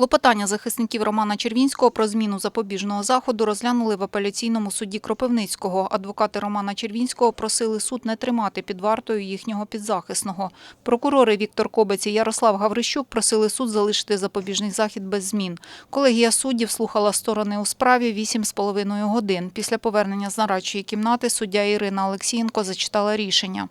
Клопотання захисників Романа Червінського про зміну запобіжного заходу розглянули в апеляційному суді Кропивницького. Адвокати Романа Червінського просили суд не тримати під вартою їхнього підзахисного. Прокурори Віктор Кобець і Ярослав Гаврищук просили суд залишити запобіжний захід без змін. Колегія суддів слухала сторони у справі 8,5 годин. Після повернення з нарадчої кімнати суддя Ірина Олексієнко зачитала рішення.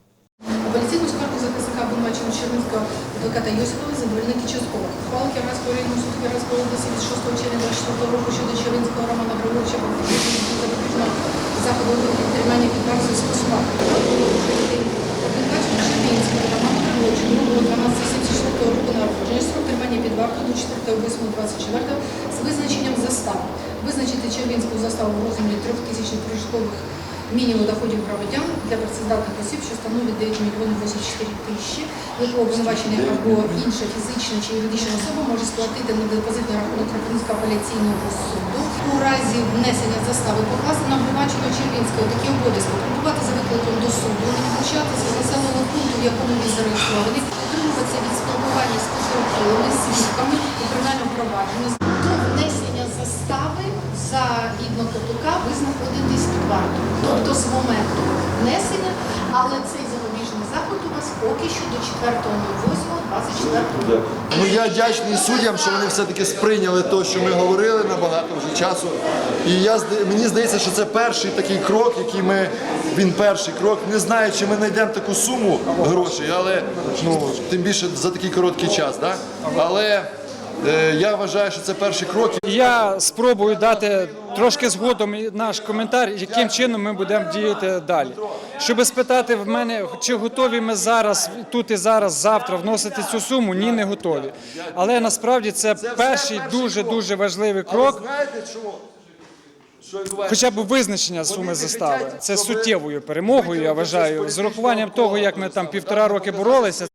Обвинуваченого Чернівського адвоката Йосипова задовольнити частково. Ухвала Кіровоградського районного суду Кіровоградської області від 6 червня 24 року щодо Чернівського Романа Григоровича про підвищення запобіжного заходу тримання під вартою скасувати. Обвинуваченого Чернівського Романа Григоровича 2 12 року народження строк тримання під вартою до 4.8.24 з визначенням застави. Визначити Червінську заставу в розмірі 3 тисяч прожиткових мінімум доходів громадян для працездатних осіб, що становить 9 мільйонів 84 тисячі, якого обвинувачений або інша фізична чи юридична особа може сплатити на депозитний рахунок Кропивницького апеляційного суду. У разі внесення застави покласти на обвинуваченого Червінського такі обов'язки прибувати за викликом до суду, не відлучатися з населеного пункту, в якому він зареєстрований, утримуватися від спілкування з потерпілими, свідками у кримінальному провадженні. До внесення застави загідно КПК ви знаходитесь. Тобто з моменту внесення, але цей запобіжний заход у вас поки що до 4.08.24 року. Ну я вдячний суддям, що вони все-таки сприйняли те, що ми говорили набагато вже часу. І я мені здається, що це перший такий крок, який ми він перший крок. Не знаю, чи ми знайдемо таку суму грошей, але ну тим більше за такий короткий час. Да? Але я вважаю, що це перший крок. Я спробую дати трошки згодом наш коментар, яким чином ми будемо діяти далі. Щоб спитати в мене, чи готові ми зараз, тут і зараз, завтра вносити цю суму, ні, не готові. Але насправді це перший дуже дуже важливий крок. Хоча б визначення суми застави. Це суттєвою перемогою, я вважаю. З урахуванням того, як ми там півтора роки боролися,